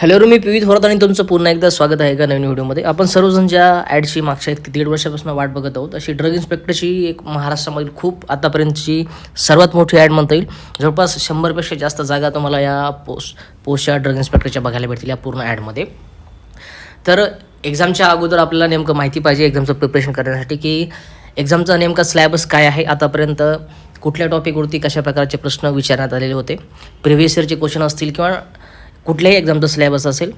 Hello मी पिवी थोरात आणि तुमचं पुन्हा एकदा स्वागत आहे का नवीन व्हिडिओमध्ये. आपण सर्वजण ज्या ॲडची मागच्या एक ते दीड वर्षापासून वाट बघत आहोत अशी ड्रग इन्स्पेक्टरची एक महाराष्ट्रामधील खूप आतापर्यंतची सर्वात मोठी ॲड म्हणता येईल. जवळपास शंभरपेक्षा जास्त जागा तुम्हाला या पोस्ट पोस्टच्या ड्रग इन्स्पेक्टरच्या बघायला भेटतील या पूर्ण ॲडमध्ये तर एक्झामच्या अगोदर आपल्याला नेमकं माहिती पाहिजे एक्झामचं प्रिपरेशन करण्यासाठी की एक्झामचा नेमका स्लॅबस काय आहे आतापर्यंत कुठल्या टॉपिकवरती कशा प्रकारचे प्रश्न विचारण्यात आलेले होते प्रिव्हियस इयरचे क्वेश्चन असतील किंवा कुठल्याही एक्झामचा सिलेबस असेल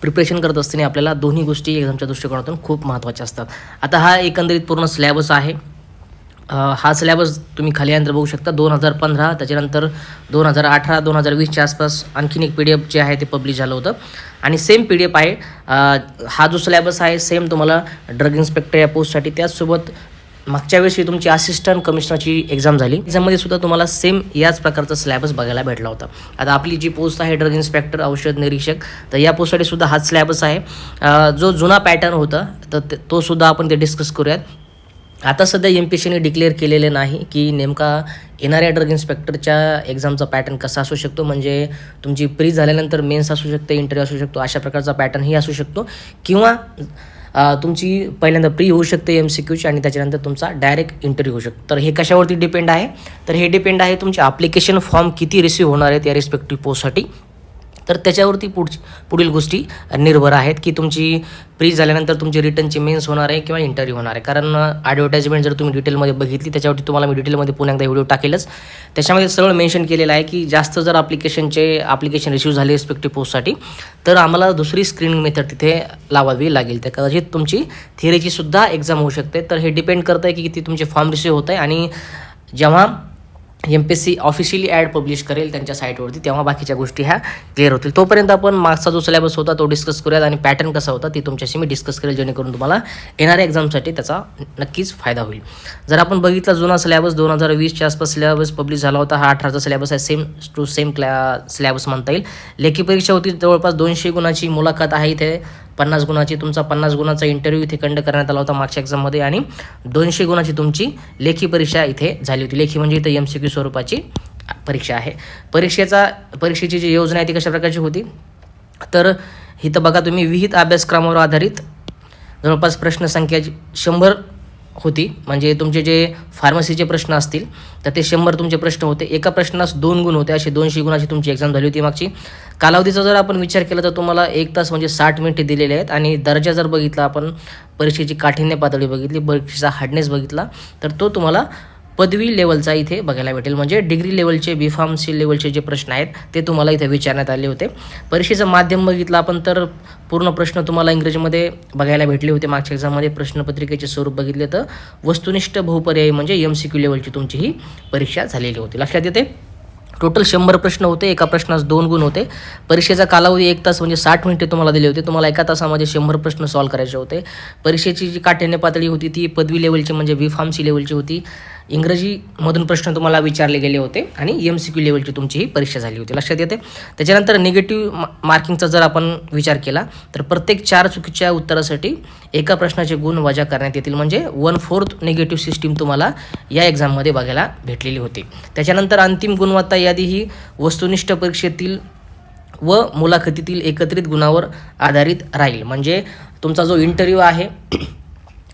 प्रिपरेशन करत असताना आपल्याला दोन्ही गोष्टी एक्झामच्या दृष्टिकोनातून खूप महत्त्वाच्या असतात. आता हा एकंदरीत पूर्ण सिलेबस आहे. हा सिलेबस तुम्ही खाली यंत्र बघू शकता दोन हजार पंधरा त्याच्यानंतर दोन हजार अठरा दोन हजार वीसच्या आसपास आणखीन एक पी डी एफ जे आहे ते पब्लिश झालं होतं. आणि सेम पी डी एफ आहे हा जो सिलेबस आहे सेम तुम्हाला ड्रग इन्स्पेक्टर या पोस्टसाठी त्याचसोबत मागच्या वेळेस तुमची असिस्टंट कमिशनरची एक्झाम झाली. एक्झाममध्ये सुद्धा तुम्हाला सेम याच प्रकारचा सिलॅबस बघायला भेटला होता. आता आपली जी पोस्ट आहे ड्रग इन्स्पेक्टर औषध निरीक्षक तर या पोस्टसाठी सुद्धा हाच सिलॅबस आहे. जो जुना पॅटर्न होता तर तो सुद्धा आपण ते डिस्कस करूयात. आता सध्या एम पी सीने डिक्लेअर केलेले नाही की नेमका येणाऱ्या ड्रग इन्स्पेक्टरच्या एक्झामचा पॅटर्न कसा असू शकतो. म्हणजे तुमची प्री झाल्यानंतर मेन्स असू शकते इंटरव्ह्यू असू शकतो अशा प्रकारचा पॅटर्नही असू शकतो. किंवा तुमची पहिल्यांदा प्री होऊ शकते एम सी क्यूची आणि त्याच्यानंतर तुमचा डायरेक्ट इंटरव्ह्यू होऊ शकतो. तर हे कशावरती डिपेंड आहे? तर हे डिपेंड आहे तुमचे ॲप्लिकेशन फॉर्म किती रिसिव्ह होणार आहेत या रिस्पेक्टिव्ह पोस्टसाठी तर त्याच्यावरती पुढ पुढील गोष्टी निर्भर आहेत की तुमची प्री झाल्यानंतर तुमची रिटर्नची मेन्स होणार आहे किंवा इंटरव्ह्यू होणार आहे. कारण ॲडव्हर्टाइजमेंट जर तुम्ही डिटेलमध्ये बघितली त्याच्यावरती तुम्हाला मी डिटेलमध्ये पुन्हा एकदा व्हिडिओ टाकेलच. त्याच्यामध्ये सरळ मेन्शन केलेलं आहे की जास्त जर ॲप्लिकेशनचे ॲप्लिकेशन रिसिव्ह झाले रिस्पेक्टिव्ह पोस्टसाठी तर आम्हाला दुसरी स्क्रीनिंग मेथड तिथे लावावी लागेल. त्या कदाचित तुमची थिअरीची सुद्धा एक्झाम होऊ शकते. तर हे डिपेंड करतं आहे की किती तुमचे फॉर्म रिसिव्ह होत आहे आणि जेव्हा M P S C officially ad publish करेल त्यांच्या साईटवरती तेव्हा बाकीच्या गोष्टी ह्या क्लिअर होतील. तोपर्यंत आपण मागचा जो सिलेबस होता तो डिस्कस करूयात आणि पॅटर्न कसा होता ती तुमच्याशी मी डिस्कस करेल जेणेकरून तुम्हाला येणाऱ्या एक्झामसाठी त्याचा नक्कीच फायदा होईल. जर आपण बघितला जुना सिलेबस दोन हजार वीसच्या आसपास सिलेबस पब्लिश झाला होता हा अठराचा सिलेबस आहे सेम टू सेम क्लॅ सिलेबस म्हणता येईल. लेखी परीक्षा होती जवळपास दोनशे गुणाची मुलाखत आहे इथे. पन्नास गुणाची तुमचा पन्नास गुणाचा इंटरव्ह्यू इथे कंडक्ट करण्यात आला होता मागच्या एक्झाममध्ये आणि दोनशे गुणाची तुमची लेखी परीक्षा इथे झाली होती. लेखी म्हणजे इथे एम सी क्यू स्वरूपाची परीक्षा आहे. परीक्षेचा परीक्षेची जी योजना आहे ती कशा प्रकारची होती? तर इथं बघा तुम्ही विहित अभ्यासक्रमावर आधारित जवळपास प्रश्नसंख्या शंभर होती. म्हणजे तुमचे जे फार्मसीचे प्रश्न असतील तर ते शंभर तुमचे प्रश्न होते. एका प्रश्नास दोन गुण होते. असे दोनशे गुणाची तुमची एक्झाम झाली होती मागची. कालावधीचा जर आपण विचार केला तर तुम्हाला एक तास म्हणजे साठ मिनिटे दिलेले आहेत. आणि दर्जा जर बघितला आपण परीक्षेची काठिण्य पातळी बघितली परीक्षेचा हार्डनेस बघितला तर तो तुम्हाला पदवी लेवलचा इथे बघायला भेटेल. म्हणजे डिग्री लेवलचे बी फार्मसी लेवलचे जे प्रश्न आहेत ते तुम्हाला इथे विचारण्यात आले होते. परीक्षेचं माध्यम बघितलं आपण तर पूर्ण प्रश्न तुम्हाला इंग्रजीमध्ये बघायला भेटले होते. मागच्या एक्झाममध्ये प्रश्नपत्रिकेचे स्वरूप बघितले तर वस्तुनिष्ठ बहुपर्यायी म्हणजे एम सी क्यू लेवलची तुमची ही परीक्षा झालेली होती. लक्षात येते? टोटल शंभर प्रश्न होते एका प्रश्नास दोन गुण होते. परीक्षेचा कालावधी एक तास म्हणजे साठ मिनिटे तुम्हाला दिले होते. तुम्हाला एका तासामध्ये शंभर प्रश्न सॉल्व्ह करायचे होते. परीक्षेची जी काठिण्य पातळी होती ती पदवी लेवलची म्हणजे बी फार्मसी लेवलची होती. इंग्रजीमधून प्रश्न तुम्हाला विचारले गेले होते आणि एम सी क्यू लेवलची तुमची ही परीक्षा झाली होती. लक्षात येते. त्याच्यानंतर निगेटिव्ह मार्किंगचा जर आपण विचार केला तर प्रत्येक चार चुकीच्या उत्तरासाठी एका प्रश्नाचे गुण वजा करण्यात येतील. म्हणजे वन फोर्थ निगेटिव्ह सिस्टीम तुम्हाला या एक्झाममध्ये बघायला भेटलेली होती. त्याच्यानंतर अंतिम गुणवत्ता यादी ही वस्तुनिष्ठ परीक्षेतील व मुलाखतीतील एकत्रित गुणावर आधारित राहील. म्हणजे तुमचा जो इंटरव्ह्यू आहे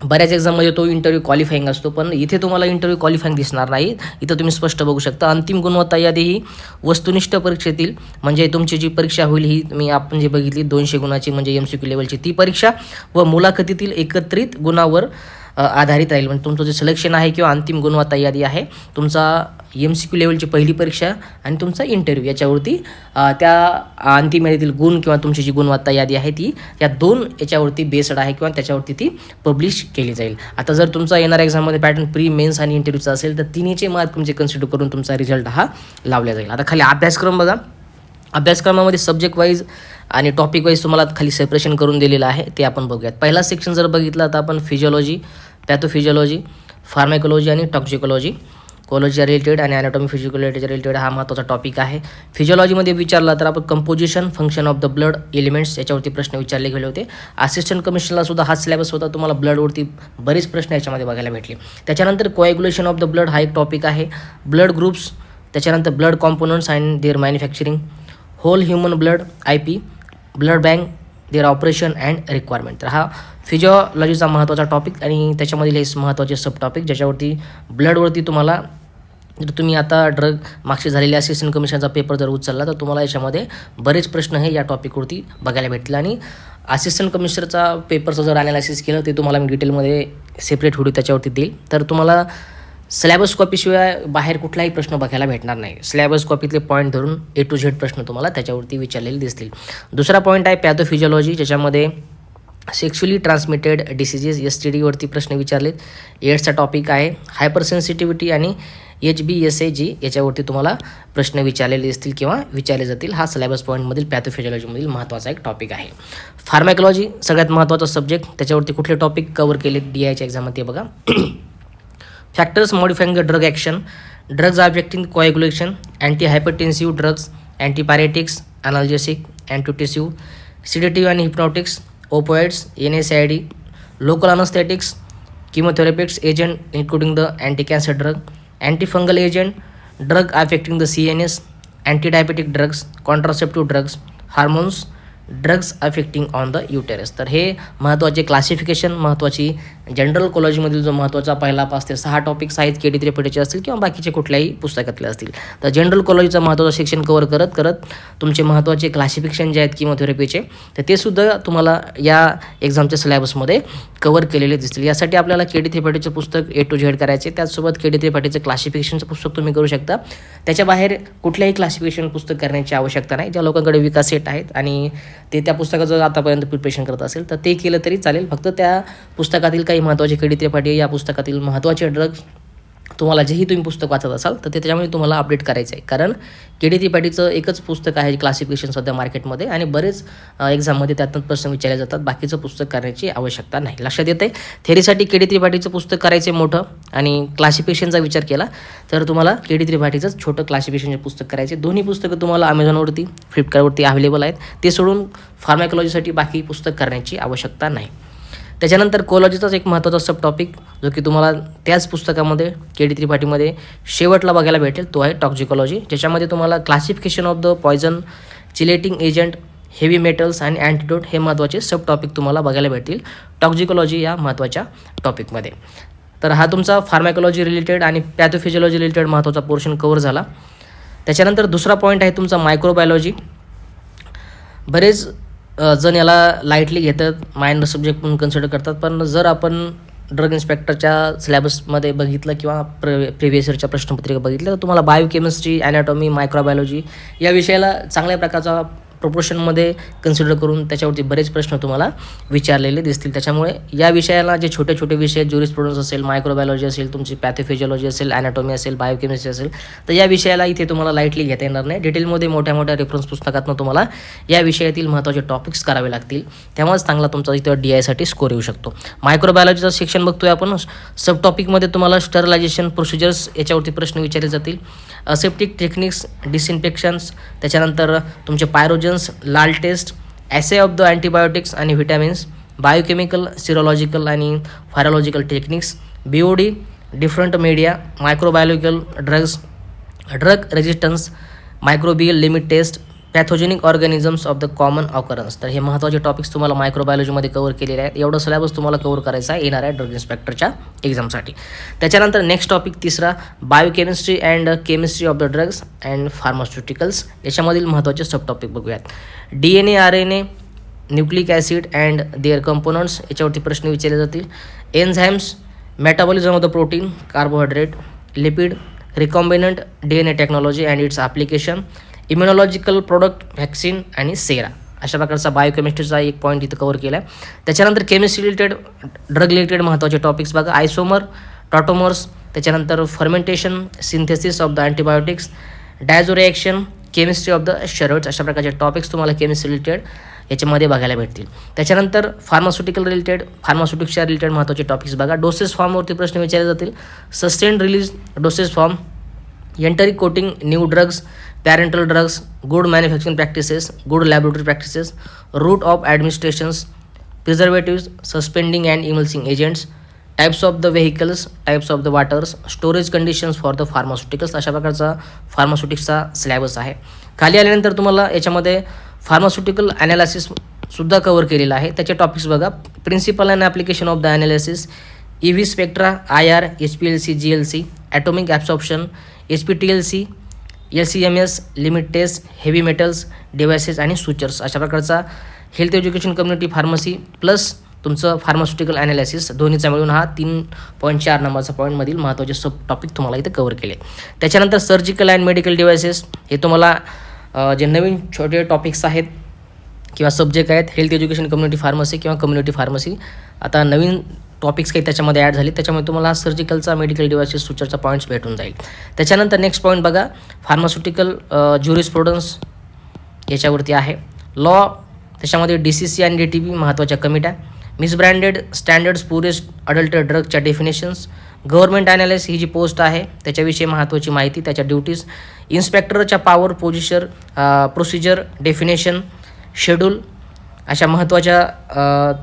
बऱ्याच एक्झाममध्ये तो इंटरव्ह्यू क्वालिफाईंग असतो पण इथे तुम्हाला इंटरव्ह्यू क्वालिफाईंग दिसणार नाही. इथं तुम्ही स्पष्ट बघू शकता. अंतिम गुणवत्ता यादी ही वस्तुनिष्ठ परीक्षेतील म्हणजे तुमची जी परीक्षा होईल ही तुम्ही आपण जी बघितली दोनशे गुणाची म्हणजे एम सी क्यू लेवलची ती परीक्षा व मुलाखतीतील एकत्रित गुणावर आधारित राहील. म्हणजे तुमचं जे सिलेक्शन आहे किंवा अंतिम गुणवत्ता यादी आहे तुमचा एम सी क्यू लेवलची पहिली परीक्षा आणि तुमचा इंटरव्ह्यू याच्यावरती त्या अंतिम यादीतील गुण किंवा तुमची जी गुणवत्ता यादी आहे ती या दोन याच्यावरती बेस्ड आहे किंवा त्याच्यावरती ती पब्लिश केली जाईल. आता जर तुमचा येणाऱ्या एक्झाममध्ये पॅटर्न प्री मेन्स आणि इंटरव्ह्यूचा असेल तर तिन्हीचे मार्क तुमचे कन्सिडर करून तुमचा रिझल्ट हा लावला जाईल. आता खाली अभ्यासक्रम बघा. अभ्यासक्रमामध्ये सब्जेक्ट वाईज आणि टॉपिक वाईज तुम्हाला खाली सेपरेशन करून दिलेलं आहे ते आपण बघूयात. पहिला सेक्शन जर बघितला तर आपण फिजिओलॉजी पॅथोफिजिओलॉजी फार्मॅकोलॉजी आणि टॉक्सिकोलॉजी कोलॉजीच्या रिलेटेड आणि अॅनाटॉमी फिजिकोलॉजीच्या रिलेटेड हा महत्त्वाचा टॉपिक आहे. फिजिओलॉजीमध्ये विचारला तर आपण composition function of the blood elements याच्यावरती प्रश्न विचारले गेले होते. असिस्टंट कमिशनला सुद्धा हा सिलेबस होता तुम्हाला ब्लडवरती बरेच प्रश्न याच्यामध्ये बघायला भेटले. त्याच्यानंतर कोॲग्युलेशन ऑफ द ब्लड हा एक टॉपिक आहे. ब्लड ग्रुप्स त्याच्यानंतर blood components and their manufacturing whole human blood I P blood bank their operation and requirement तर हा फिजिओलॉजीचा महत्त्वाचा टॉपिक आणि त्याच्यामधील हे महत्त्वाचे सब टॉपिक ज्याच्यावरती ब्लडवरती तुम्हाला जर तुम्ही आता ड्रग मागचे झालेले असिस्टंट कमिशनचा पेपर जर उचलला तर तुम्हाला याच्यामध्ये बरेच प्रश्न हे या टॉपिकवरती बघायला भेटतील. आणि असिस्टंट कमिशनरचा पेपरचं जर अनालिसिस केलं ते तुम्हाला मी डिटेलमध्ये सेपरेट व्हिडिओ त्याच्यावरती देईल. तर तुम्हाला सिलॅबस कॉपीशिवाय बाहेर कुठलाही प्रश्न बघायला भेटणार नाही. सिलॅबस कॉपीतले पॉईंट धरून ए टू झेड प्रश्न तुम्हाला त्याच्यावरती विचारलेले दिसतील. दुसरा पॉईंट आहे पॅथोफिजिओलॉजी ज्याच्यामध्ये sexually transmitted diseases S T डीवरती प्रश्न विचारलेत. एड्सचा टॉपिक आहे. हायपर सेन्सिटिव्हिटी आणि H B S A G याच्यावरती तुम्हाला प्रश्न विचारलेले दिसतील किंवा विचारले जातील. हा सिलेबस पॉईंटमधील पॅथोफिजिओलॉजीमधील महत्त्वाचा एक टॉपिक आहे. फार्मॅकॉलॉजी सगळ्यात महत्त्वाचा सब्जेक्ट त्याच्यावरती कुठले टॉपिक कवर केले डी आयच्या एक्झाममध्ये बघा. Factors modifying the drug action drugs affecting coagulation anti hypertensive drugs antipyretics analgesic antitussive sedative आणि hypnotics opioids N S I D local anaesthetics chemotherapeutics agent including the anti cancer drug antifungal agent drug affecting the C N S anti diabetic drugs contraceptive drugs hormones drugs affecting on the uterus तर हे महत्त्वाचे classification महत्त्वाची general कॉलेजमधील जो महत्त्वाचा पहिला पाच ते सहा टॉपिक्स आहेत के डी त्रिपटीचे असतील किंवा बाकीचे कुठल्याही पुस्तकातले असतील. तर जनरल कॉलेजचं महत्त्वाचं शिक्षण कवर करत करत तुमचे महत्त्वाचे क्लासिफिकेशन जे आहेत किमोथेरपीचे तर ते सुद्धा तुम्हाला या एक्झामच्या सिलेबसमध्ये कवर केलेले दिसतील. यासाठी आपल्याला के डी त्रिपाठीचं पुस्तक ए टू झेड करायचे. त्याचसोबत के डी त्रिपाठीचं क्लासिफिकेशनचं पुस्तक तुम्ही करू शकता. त्याच्या बाहेर कुठल्याही क्लासिफिकेशन पुस्तक करण्याची आवश्यकता नाही. ज्या लोकांकडे विकास सेट आहेत आणि ते त्या पुस्तकाचं आतापर्यंत प्रिपरेशन करत असेल तर ते केलं तरी चालेल. फक्त त्या पुस्तकातील काही महत्त्वाचे केडी त्रिपाठी या पुस्तकातील महत्त्वाचे ड्रग्ज तुम्हाला जेही तुम्ही पुस्तक वाचत असाल तर ते त्याच्यामध्ये तुम्हाला अपडेट करायचं आहे. कारण के डी त्रिपाठीचं एकच पुस्तक आहे क्लासिफिकेशन सध्या मार्केटमध्ये आणि बरेच एक्झाममध्ये त्यातून प्रश्न विचारले जातात. बाकीचं पुस्तक करण्याची आवश्यकता नाही. लक्षात येते थेरीसाठी के डी त्रिपाठीचं पुस्तक करायचे मोठं आणि क्लासिफिकेशनचा विचार केला तर तुम्हाला के डी त्रिपाठीचंच छोटं क्लासिफिकेशनचे पुस्तक करायचे दोन्ही पुस्तकं तुम्हाला अमेझॉनवरती फ्लिपकार्टवरती अवेलेबल आहेत. ते सोडून फार्मॅकॉलॉजीसाठी बाकी पुस्तक करण्याची आवश्यकता नाही. त्याच्यानंतर कोलॉजीचाच एक महत्त्वाचा सब टॉपिक जो की तुम्हाला त्याच पुस्तकामध्ये के डी त्रिपाठीमध्ये शेवटला बघायला भेटेल तो आहे टॉक्झिकॉलॉजी ज्याच्यामध्ये तुम्हाला classification of the poison chelating agent heavy metals आणि अँटीडोट हे महत्त्वाचे सब टॉपिक तुम्हाला बघायला भेटतील. टॉक्झिकॉलॉजी या महत्त्वाच्या टॉपिकमध्ये तर हा तुमचा फार्मॅकॉलॉजी रिलेटेड आणि पॅथोफिजिओलॉजी रिलेटेड महत्त्वाचा पोर्शन कवर झाला. त्याच्यानंतर दुसरा पॉईंट आहे तुमचा मायक्रोबायोलॉजी बरेच जण याला लाईटली घेतात माइंड सब्जेक्ट म्हणून कन्सिडर करतात. पण जर आपण ड्रग इन्स्पेक्टरच्या सिलेबसमध्ये बघितलं किंवा प्र प्रिव्हियस इयरच्या प्रश्नपत्रिका बघितलं तर तुम्हाला बायोकेमिस्ट्री ॲनाटॉमी मायक्रोबायोलॉजी या विषयाला चांगल्या प्रकारचा प्रोपोर्शनमध्ये कन्सिडर करून त्याच्यावरती बरेच प्रश्न तुम्हाला विचारलेले दिसतील. त्याच्यामुळे या विषयाला जे छोटे छोटे विषय ज्युरिस्प्रुडन्स असेल मायक्रोबायोलॉजी असेल तुमची पॅथोफिजिओलॉजी असेल ॲनाटॉमी असेल बायोकेमिस्ट्री असेल तर या विषयाला इथे तुम्हाला लाईटली घेता येणार नाही. डिटेलमध्ये मोठ्या मोठ्या रेफरन्स पुस्तकातून तुम्हाला या विषयातील महत्त्वाचे टॉपिक्स करावे लागतील. त्यामुळेच चांगला तुमचा इथं डी आयसाठी स्कोर येऊ शकतो. मायक्रोबायोलॉजीचं शिक्षण बघतोय आपण. सब टॉपिकमध्ये तुम्हाला स्टरलायझेशन प्रोसिजर्स याच्यावरती प्रश्न विचारले जातील. असेप्टिक टेक्निक्स डिसइन्फेक्शन्स त्याच्यानंतर तुमचे सर्जन्स लाल test assay of the antibiotics आणि व्हिटॅमिन्स बायोकेमिकल सिरोलॉजिकल आणि virological techniques B O D different media microbiological drugs drug resistance microbial limit test pathogenic organisms of the common occurrence तर हे महत्त्वाचे topics तुम्हाला मायक्रोबायोलॉजीमध्ये cover केलेले आहेत. एवढं सिलेबस तुम्हाला कवर करायचा आहे येणार आहे ड्रग इन्स्पेक्टरच्या एक्झामसाठी त्याच्यानंतर नेक्स्ट टॉपिक तिसरा biochemistry and chemistry of the drugs and pharmaceuticals याच्यामधील महत्त्वाचे सब टॉपिक बघूयात. D N A R N A nucleic acid and their components याच्यावरती प्रश्न विचारले जातील. Enzymes metabolism of the protein carbohydrate lipid recombinant D N A technology and its application immunological product vaccine आणि sera अशा प्रकारचा बायोकेमिस्ट्रीचा एक point इथं cover केला आहे त्याच्यानंतर केमिस्ट्री रिलेटेड ड्रग रिलेटेड महत्त्वाचे टॉपिक्स बघा. आयसोमर टॉटोमर्स त्याच्यानंतर fermentation synthesis of the antibiotics diazo reaction chemistry of the sugars अशा प्रकारचे टॉपिक्स तुम्हाला केमिस्ट्री रिलेटेड याच्यामध्ये बघायला भेटतील. त्याच्यानंतर फार्मास्युटिकल रिलेटेड फार्मास्युटिक्सच्या रिलेटेड महत्त्वाचे टॉपिक्स बघा. डोसेस फॉर्मवरती प्रश्न विचारले जातील. Sustain release doses form enteric coating new drugs parenteral drugs good manufacturing practices good laboratory practices route of administrations preservative suspending and emulsifying agents types of the vehicles types of the waters storage conditions for the pharmaceuticals अशा प्रकारचा फार्मास्युटिक्सचा syllabus आहे. खाली आल्यानंतर तुम्हाला याच्यामध्ये pharmaceutical ॲनालिसिससुद्धा cover केलेलं आहे. त्याचे टॉपिक्स बघा. Principle and application of the analysis U V spectra I R H P L C G L C atomic absorption H P T L C L C M S limit test heavy metals devices आणि sutures अशा प्रकारचा health education community pharmacy plus तुमचं pharmaceutical analysis दोन्हीचा मिळून हा तीन point चार नंबरचा पॉईंटमधील महत्त्वाचे सब टॉपिक तुम्हाला इथे कवर केले. त्याच्यानंतर सर्जिकल अँड मेडिकल डिव्हायसेस हे तुम्हाला जे नवीन छोटे टॉपिक्स आहेत किंवा सब्जेक्ट आहेत हेल्थ एज्युकेशन कम्युनिटी फार्मसी किंवा कम्युनिटी फार्मसी आता नवीन टॉपिक्स काही त्याच्यामध्ये ॲड झाले त्याच्यामुळे तुम्हाला सर्जिकलचा मेडिकल डिवायसेस सुचरचा पॉईंट्स भेटून जाईल. त्याच्यानंतर नेक्स्ट पॉईंट बघा फार्मास्युटिकल ज्युरिस्प्रुडन्स याच्यावरती आहे. लॉ त्याच्यामध्ये डी सी सी आणि डी टी बी महत्त्वाच्या कमिट्या मिसब्रँडेड स्टँडर्ड्स पुरेस्ट अडल्टर ड्रगच्या डेफिनेशन्स गव्हर्नमेंट ॲनालिस ही जी पोस्ट आहे त्याच्याविषयी महत्त्वाची माहिती त्याच्या ड्युटीज इन्स्पेक्टरच्या पॉवर पोजिशर प्रोसिजर डेफिनेशन शेड्यूल अशा महत्त्वाच्या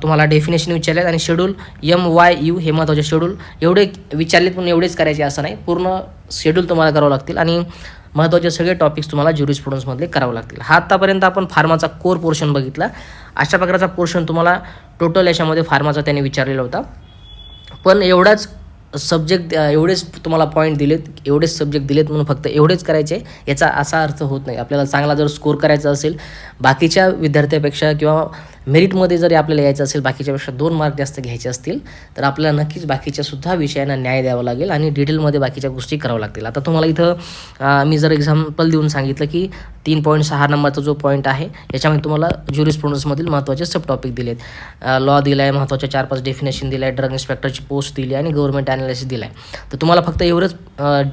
तुम्हाला डेफिनेशन विचारल्यात आणि शेड्यूल एम वाय यू हे महत्त्वाचे शेड्यूल एवढे विचारलेत पण एवढेच करायचे असं नाही. पूर्ण शेड्यूल तुम्हाला करावं लागतील आणि महत्त्वाचे सगळे टॉपिक्स तुम्हाला ज्युरिस्प्रुडन्समधले करावं लागतील. हा आत्तापर्यंत आपण फार्माचा कोर पोर्शन बघितला. अशा प्रकारचा पोर्शन तुम्हाला टोटल याच्यामध्ये फार्माचा त्याने विचारलेला होता. पण एवढाच सब्जेक्ट एवढेच तुम्हाला पॉईंट दिलेत एवढेच सब्जेक्ट दिलेत म्हणून फक्त एवढेच करायचे याचा असा अर्थ होत नाही. आपल्याला चांगला जर स्कोर करायचा असेल बाकीच्या विद्यार्थ्यापेक्षा किंवा मेरिटमध्ये जरी आपल्याला यायचं असेल बाकीच्यापेक्षा दोन मार्क जास्त घ्यायचे असतील तर आपल्याला नक्कीच बाकीच्यासुद्धा विषयांना न्याय द्यावा लागेल आणि डिटेलमध्ये बाकीच्या गोष्टी कराव्या लागतील. आता तुम्हाला इथं मी जर एक्झाम्पल देऊन सांगितलं की तीन पॉईंट सहा नंबरचा जो पॉईंट आहे याच्यामध्ये तुम्हाला ज्युरिस्प्रुडन्समधील महत्त्वाचे सब टॉपिक दिलेत. लॉ दिला आहे महत्त्वाच्या चार पाच डेफिनेशन दिलं आहे ड्रग इन्स्पेक्टरची पोस्ट दिली आहे आणि गव्हर्नमेंट ॲनालिसिस दिला आहे तर तुम्हाला फक्त एवढंच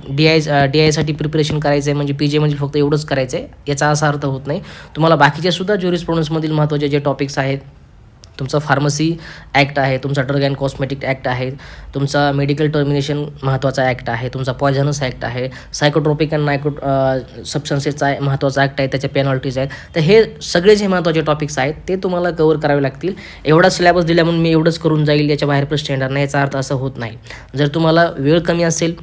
डी आय डी आयसाठी प्रिपरेशन करायचं आहे म्हणजे पी जे म्हणजे फक्त एवढंच करायचं आहे याचा असा अर्थ होत नाही. तुम्हाला बाकीच्या सुद्धा ज्युरिस्प्रुडन्समधील महत्त्वाचे जे टॉपिक्स आहे. तुमचा फार्मसी ॲक्ट आहे तुमचा ड्रग अँड कॉस्मेटिक ॲक्ट आहे तुमचा मेडिकल टर्मिनेशन महत्त्वाचा ॲक्ट आहे तुमचा पॉयझनस ॲक्ट आहे सायकोट्रोपिक अँड नायको सबस्टन्सेसचा महत्त्वाचा ॲक्ट आहे त्याच्या पेनॉल्टीज आहेत. तर हे सगळे जे महत्त्वाचे टॉपिक्स आहेत ते तुम्हाला कवर करावे लागतील. एवढा सिलेबस दिल्या म्हणून मी एवढंच करून जाईल याच्या बाहेर प्रश्न येणार नाही याचा अर्थ असं होत नाही. जर तुम्हाला वेळ कमी असेल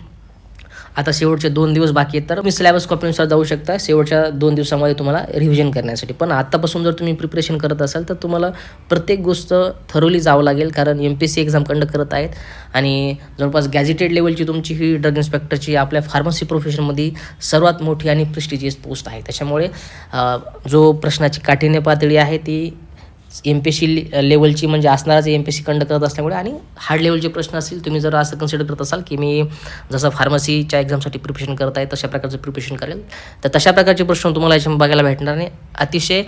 आता शेवटचे दोन दिवस बाकी आहेत तर मी सिलेबस कॉपीनुसार जाऊ शकता. शेवटच्या दोन दिवसामध्ये तुम्हाला रिव्हिजन करण्यासाठी. पण आत्तापासून जर तुम्ही प्रिपरेशन करत असाल तर तुम्हाला प्रत्येक गोष्ट थरोली जावं लागेल कारण M P C exam conduct करत आहेत. आणि जवळपास गॅझेटेड लेवलची तुमची ही ड्रग इन्स्पेक्टरची आपल्या फार्मसी प्रोफेशनमध्ये सर्वात मोठी आणि प्रेस्टिजियस पोस्ट आहे. त्याच्यामुळे जो प्रश्नाची काठीण्य पातळी आहे ती एम पी सी लेवलची म्हणजे असणारच M P S C conduct करत असल्यामुळे आणि हार्ड लेवलचे प्रश्न असतील तुम्ही जर असं कन्सिडर करत असाल की मी जसं फार्मसीच्या एक्झामसाठी प्रिपरेशन करत आहे तशा प्रकारचं प्रिपरेशन करेल. तर तशा प्रकारचे प्रश्न तुम्हाला याच्या बघायला भेटणार नाही. अतिशय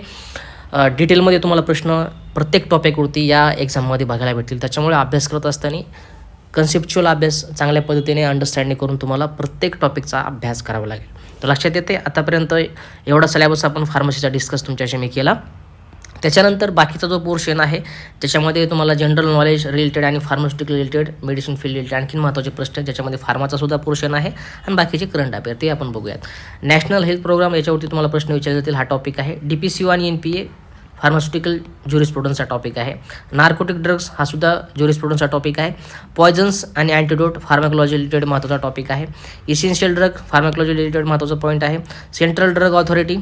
डिटेलमध्ये तुम्हाला प्रश्न प्रत्येक टॉपिकवरती या एक्झाममध्ये बघायला भेटतील. त्याच्यामुळे अभ्यास करत असताना कन्सेप्च्युअल अभ्यास चांगल्या पद्धतीने अंडरस्टँडिंग करून तुम्हाला प्रत्येक टॉपिकचा अभ्यास करावा लागेल. तर लक्षात येते आतापर्यंत एवढा सिलेबस आपण फार्मसीचा डिस्कस तुमच्याशी मी केला. त्याच्यानंतर बाकीचा जो पोर्शन आहे त्याच्यामध्ये तुम्हाला जनरल नॉलेज रिलेटेड आणि pharmaceutical related medicine field related आणखीन महत्त्वाचे प्रश्न आहेत ज्याच्यामध्ये फार्माचा सुद्धा पोर्शन आहे आणि बाकीचे करंट अफेअर ते आपण बघूयात. नॅशनल हेल्थ प्रोग्राम याच्यावरती तुम्हाला प्रश्न विचारले जातील हा टॉपिक आहे. डी पी सी आणि एन पी ए फार्मास्युटिकल ज्युरिस्प्रुडन्सचा टॉपिक आहे. नार्कोटिक ड्रग्स हा सुद्धा ज्युरिस्प्रुडन्सचा टॉपिक आहे. पॉयझन्स आणि अँटीडोट फार्माकोलॉजी रिलेटेड महत्त्वाचा टॉपिक आहे. इसेन्शियल ड्रग फार्माकोलॉजी रिलेटेड महत्त्वाचा पॉईंट आहे. सेंट्रल ड्रग ऑथॉरिटी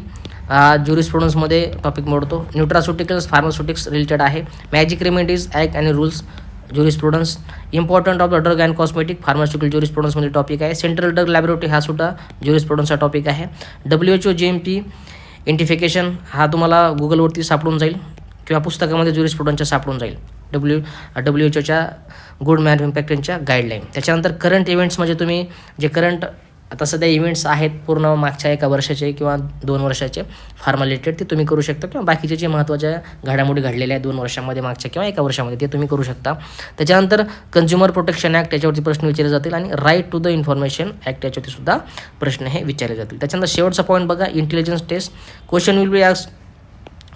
हा ज्युरिस्प्रुडन्समध्ये टॉपिक मोडतो. न्यूट्रास्युटिकल्स फार्मास्युटिक्स रिलेटेड आहे. मॅजिक रेमेडीज ॲक्ट आणि rules jurisprudence important of the drug and cosmetic pharmaceutical ज्युरिस्प्रुडन्समध्ये topic आहे. सेंट्रल ड्रग लॅबोरेटरी हा सुद्धा ज्युरिस्प्रुडन्सचा टॉपिक आहे. W H O G M P identification हा तुम्हाला गुगलवरती सापडून जाईल किंवा पुस्तकामध्ये ज्युरिस्प्रुडन्सच्या सापडून जाईल. डब्ल्यू डब्ल्यू एच ओच्या गुड मॅन मॅन्युफॅक्चरिंगच्या गाईडलाईन त्याच्यानंतर करंट इव्हेंट्स म्हणजे तुम्ही जे करंट आता सध्या इव्हेंट्स आहेत पूर्ण मागच्या एका वर्षाचे किंवा दोन वर्षाचे. फार्मा रिलेटेड ते तुम्ही करू शकता किंवा बाकीचे जे महत्त्वाच्या घडामोडी घडलेल्या आहेत दोन वर्षामध्ये मागच्या किंवा एका वर्षामध्ये ते तुम्ही करू शकता. त्याच्यानंतर कन्झ्युमर प्रोटेक्शन ॲक्ट याच्यावरती प्रश्न विचारले जातील आणि right to the information act याच्यावरती सुद्धा प्रश्न हे विचारले जातील. त्याच्यानंतर शेवटचा पॉईंट बघा intelligence test question will be ask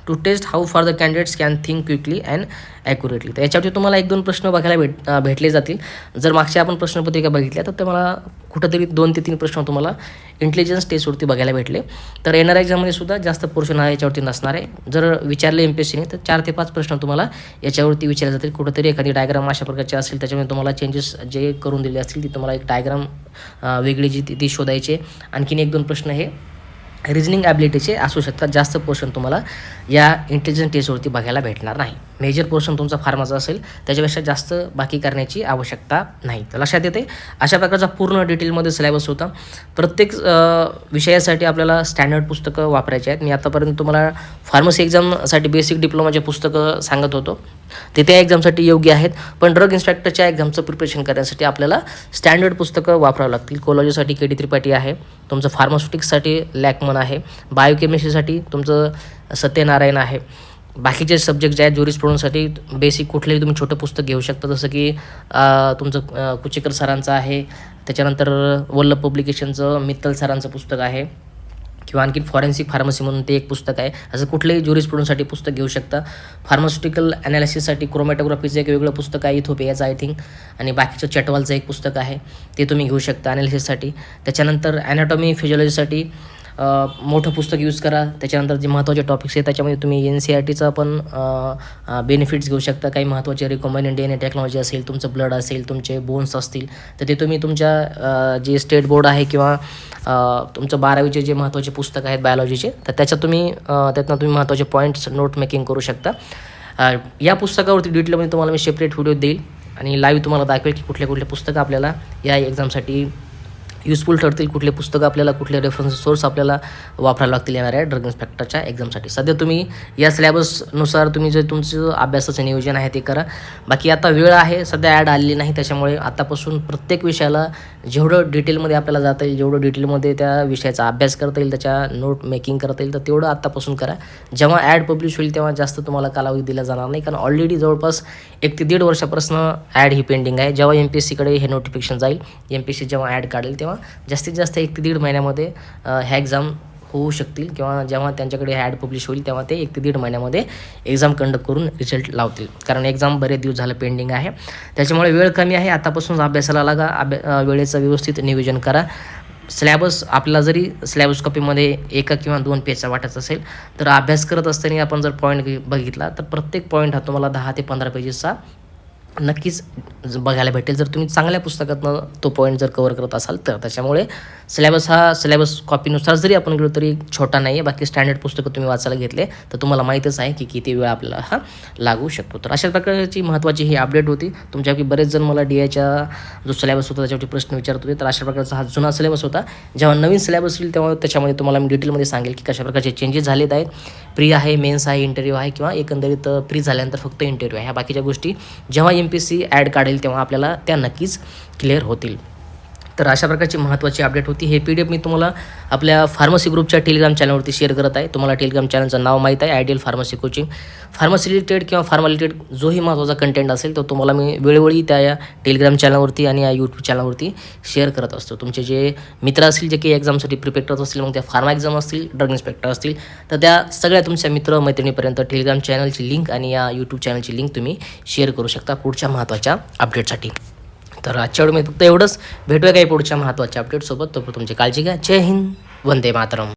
to test how far the candidates can think quickly and accurately तर याच्यावरती तुम्हाला एक दोन प्रश्न बघायला भेट भेटले जातील. जर मागच्या आपण प्रश्नपत्रिका बघितल्या तर ते मला कुठंतरी दोन ते तीन प्रश्न तुम्हाला इंटेलिजन्स टेस्टवरती बघायला भेटले. तर येणाऱ्या एक्झाममध्ये सुद्धा जास्त पोर्शन हा याच्यावरती नसणार आहे. जर विचारले एम पी एस सीने तर चार ते पाच प्रश्न तुम्हाला याच्यावरती विचारले जातील. कुठंतरी एखादी डायग्राम अशा प्रकारची असेल त्याच्यामध्ये तुम्हाला चेंजेस जे करून दिले असतील ती तुम्हाला एक डायग्राम वेगळी जी ती- ती शोधायची आणखीन एक दोन प्रश्न हे रिजनिंग ॲबिलिटीचे असू शकतात. जास्त पोर्शन तुम्हाला या इंटेलिजंट टेस्टवरती बघायला भेटणार नाही. मेजर पोर्शन तुमचा फार्माचा असेल त्याच्यापेक्षा जास्त बाकी करण्याची आवश्यकता नाही. तर लक्षात येते. अशा प्रकारचा पूर्ण डिटेलमध्ये सिलेबस होता. प्रत्येक विषयासाठी आपल्याला स्टँडर्ड पुस्तकं वापरायची आहेत. मी आतापर्यंत तुम्हाला फार्मसी एक्झामसाठी बेसिक डिप्लोमाचे पुस्तकं सांगत होतो. ते त्या एक्झामसाठी योग्य आहेत. पण ड्रग इन्स्पेक्टरच्या एक्झामचं प्रिपरेशन करण्यासाठी आपल्याला स्टँडर्ड पुस्तकं वापरावं लागतील. कोलॉजीसाठी के डी त्रिपाठी आहे. तुमचं फार्मास्युटिक्ससाठी लॅकमन आहे. बायोकेमिस्ट्रीसाठी तुमचं सत्यनारायण आहे. बाकीचे सब्जेक्ट जे आहेत ज्युरिस्प्रुडन्ससाठी बेसिक कुठलेही तुम्ही छोटं पुस्तक घेऊ शकता. जसं की तुमचं कुचेकर सरांचं आहे. त्याच्यानंतर वल्लभ पब्लिकेशनचं मित्तल सरांचं पुस्तक आहे. किंवा आणखी फॉरेन्सिक फार्मसी म्हणून ते एक पुस्तक आहे. असं कुठलंही प्रोडंटसाठी पुस्तक घेऊ शकता. फार्मास्युटिकल ॲनालिसिससाठी क्रोमॅटोग्राफीचं एक वेगळं पुस्तक आहे इथोपियाचं आय थिंक आणि बाकीचं चटवालचं एक पुस्तक आहे. ते तुम्ही घेऊ शकता ॲनालिसिससाठी त्याच्यानंतर ॲनाटॉमी फिजिओलॉजीसाठी मोठं पुस्तक यूज करा. त्याच्यानंतर जे महत्त्वाचे टॉपिक्स आहेत त्याच्यामध्ये तुम्ही एन सी आर टीचा पण बेनिफिट्स घेऊ शकता. काही महत्त्वाचे recommended D N A technology असेल तुमचं ब्लड असेल तुमचे बोन्स असतील तर ते तुम्ही तुमच्या जे स्टेट बोर्ड आहे किंवा तुमचं बारावीचे जे महत्त्वाचे पुस्तक आहेत बायोलॉजीचे तर त्याच्यात तुम्ही त्यातनं तुम्ही महत्त्वाचे पॉईंट्स नोट मेकिंग करू शकता. या पुस्तकावरती डिटेलमध्ये तुम्हाला मी सेपरेट व्हिडिओ देईल आणि लाईव्ह तुम्हाला दाखवेल की कुठले कुठले पुस्तकं आपल्याला या एक्झामसाठी युजफुल ठरतील कुठले पुस्तकं आपल्याला कुठले रेफरन्स सोर्स आपल्याला वापरायला लागतील येणाऱ्या ड्रग इन्स्पेक्टरच्या एक्झामसाठी सध्या तुम्ही या सिलेबसनुसार तुम्ही जे तुमचं अभ्यासाचं नियोजन आहे ते करा. बाकी आता वेळ आहे सध्या ॲड आलेली नाही त्याच्यामुळे आतापासून प्रत्येक विषयाला जेवढं डिटेलमध्ये आपल्याला जाता येईल जेवढं डिटेलमध्ये त्या विषयाचा अभ्यास करता येईल त्याच्या नोट मेकिंग करता येईल तर तेवढं आत्तापासून करा. जेव्हा ॲड पब्लिश होईल तेव्हा जास्त तुम्हाला कालावधी दिला जाणार नाही कारण ऑलरेडी जवळपास एक ते दीड वर्षापासून ॲड ही पेंडिंग आहे. जेव्हा एम पी एस सीकडे हे नोटिफिकेशन जाईल एम पी एस सी जेव्हा ॲड काढेल तेव्हा जास्तीत जास्त एक ते दीड महिन्यामध्ये ह्या एक्झाम होऊ शकतील किंवा जेव्हा त्यांच्याकडे ॲड पब्लिश होईल तेव्हा ते एक ते दीड महिन्यामध्ये एक्झाम कंडक्ट करून रिझल्ट लावतील. कारण एक्झाम बरेच दिवस झालं पेंडिंग आहे. त्याच्यामुळे वेळ कमी आहे. आतापासून अभ्यासाला लागा. अभ्या वेळेचं व्यवस्थित नियोजन करा. सिलॅबस आपला जरी सिलॅबस कॉपीमध्ये एका किंवा दोन पेजचा वाटायचा असेल तर अभ्यास करत असताना आपण जर पॉईंट बघितला तर प्रत्येक पॉईंट हा तुम्हाला दहा ते पंधरा पेजेसचा नक्कीच बघायला भेटेल. जर तुम्ही चांगल्या पुस्तकातनं तो पॉईंट जर कवर करत असाल तर त्याच्यामुळे सिलेबस हा सिलेबस कॉपीनुसार जरी आपण गेलो तरी छोटा नाही आहे बाकी स्टँडर्ड पुस्तकं तुम्ही वाचायला घेतले तर तुम्हाला माहीतच आहे की किती वेळ आपल्याला हा लागू शकतो. तर अशा प्रकारची महत्त्वाची ही अपडेट होती. तुमच्यापैकी बरेच जण मला डी आयच्या जो सिलेबस होता त्याच्यावरती प्रश्न विचारत होते. तर अशा प्रकारचा हा जुना सिलेबस होता. जेव्हा नवीन सिलेबस येईल तेव्हा त्याच्यामध्ये तुम्हाला मी डिटेलमध्ये सांगेल की कशा प्रकारचे चेंजेस झालेत आहेत. प्री आहे मेन्स आहे इंटरव्ह्यू आहे किंवा एकंदरीत प्री झाल्यानंतर फक्त इंटरव्ह्यू आहे. ह्या बाकीच्या गोष्टी जेव्हा एम पी सी ॲड काढेल तेव्हा आपल्याला त्या नक्कीच क्लिअर होतील. तर अशा प्रकारची महत्त्वाची अपडेट होती. हे पी डी एफ मी तुम्हाला आपल्या फार्मसी ग्रुपच्या टेलिग्राम चॅनलवरती शेअर करत आहे. तुम्हाला टेलिग्राम चॅनलचं नाव माहीत आहे Ideal Pharmacy Coaching pharmacy related किंवा फार्मा रिलेटेड जोही महत्त्वाचा कंटेंट असेल तो तुम्हाला मी वेळोवेळी त्या या टेलिग्राम चॅनलवरती आणि या यूट्यूब चॅनलवरती शेअर करत असतो. तुमचे जे मित्र असतील जे काही एक्झामसाठी प्रिपेअर करत असतील मग त्या फार्मा एक्झाम असतील ड्रग इन्स्पेक्टर असतील तर त्या सगळ्या तुमच्या मित्र मैत्रिणीपर्यंत टेलिग्राम चॅनलची लिंक आणि या यूट्यूब चॅनलची लिंक तुम्ही शेअर करू शकता पुढच्या महत्त्वाच्या अपडेटसाठी तर आजच्या वेळी फक्त एवढंच. भेटूया काही पुढच्या महत्त्वाच्या अपडेटसोबत तोपर्यंत तुमची काळजी घ्या. जय हिंद. वंदे मातरम.